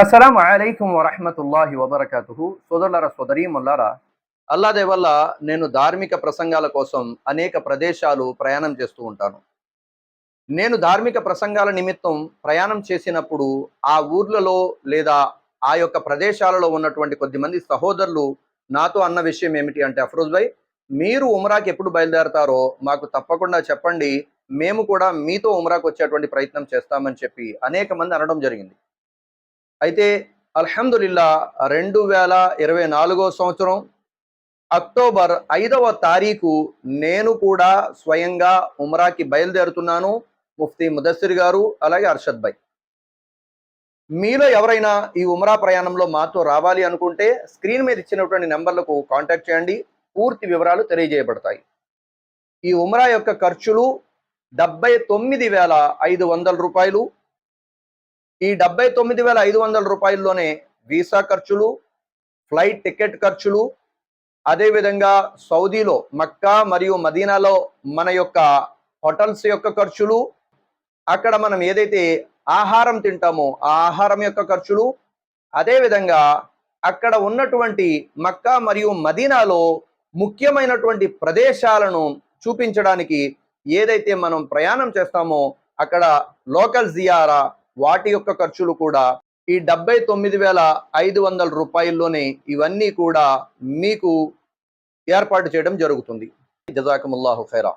అస్సలం అలైకుం వరహమతుల్లాహి వబర్కతుహు సోదరులారా సోదరీముల్లారా అల్లాదే వల్ల నేను ధార్మిక ప్రసంగాల కోసం అనేక ప్రదేశాలు ప్రయాణం చేస్తూ ఉంటాను. నేను ధార్మిక ప్రసంగాల నిమిత్తం ప్రయాణం చేసినప్పుడు ఆ ఊర్లలో లేదా ఆ యొక్క ప్రదేశాలలో ఉన్నటువంటి కొద్దిమంది సహోదరులు నాతో అన్న విషయం ఏమిటి అంటే అఫ్రోజ్ భాయ్ మీరు ఉమ్రాకి ఎప్పుడు బయలుదేరతారో మాకు తప్పకుండా చెప్పండి. మేము కూడా మీతో ఉమ్రాకు వచ్చేటువంటి ప్రయత్నం చేస్తామని చెప్పి అనేక మంది అనడం జరిగింది. అయితే అల్హమ్దుల్లా రెండు వేల ఇరవై నాలుగో సంవత్సరం అక్టోబర్ ఐదవ తారీఖు నేను కూడా స్వయంగా ఉమ్రాకి బయలుదేరుతున్నాను ముఫ్తీ ముదస్సిర్ గారు అలాగే అర్షద్ భాయ్. మీలో ఎవరైనా ఈ ఉమ్రా ప్రయాణంలో మాతో రావాలి అనుకుంటే స్క్రీన్ మీద ఇచ్చినటువంటి నెంబర్లకు కాంటాక్ట్ చేయండి పూర్తి వివరాలు తెలియజేయబడతాయి. ఈ ఉమ్రా యొక్క ఖర్చులు డెబ్బై తొమ్మిది వేల ఐదు వందల రూపాయలు ఈ డెబ్బై తొమ్మిది వేల ఐదు వందల రూపాయల్లోనే వీసా ఖర్చులు ఫ్లైట్ టికెట్ ఖర్చులు అదేవిధంగా సౌదీలో మక్కా మరియు మదీనాలో మన యొక్క హోటల్స్ యొక్క ఖర్చులు అక్కడ మనం ఏదైతే ఆహారం తింటామో ఆ ఆహారం యొక్క ఖర్చులు అదేవిధంగా అక్కడ ఉన్నటువంటి మక్కా మరియు మదీనాలో ముఖ్యమైనటువంటి ప్రదేశాలను చూపించడానికి ఏదైతే మనం ప్రయాణం చేస్తామో అక్కడ లోకల్ జియారా వాటి యొక్క ఖర్చులు కూడా ఈ డెబ్బై తొమ్మిది వేల ఐదు వందల రూపాయల్లోనే ఇవన్నీ కూడా మీకు ఏర్పాటు చేయడం జరుగుతుంది. జజాకముల్లాహు ఖైరా.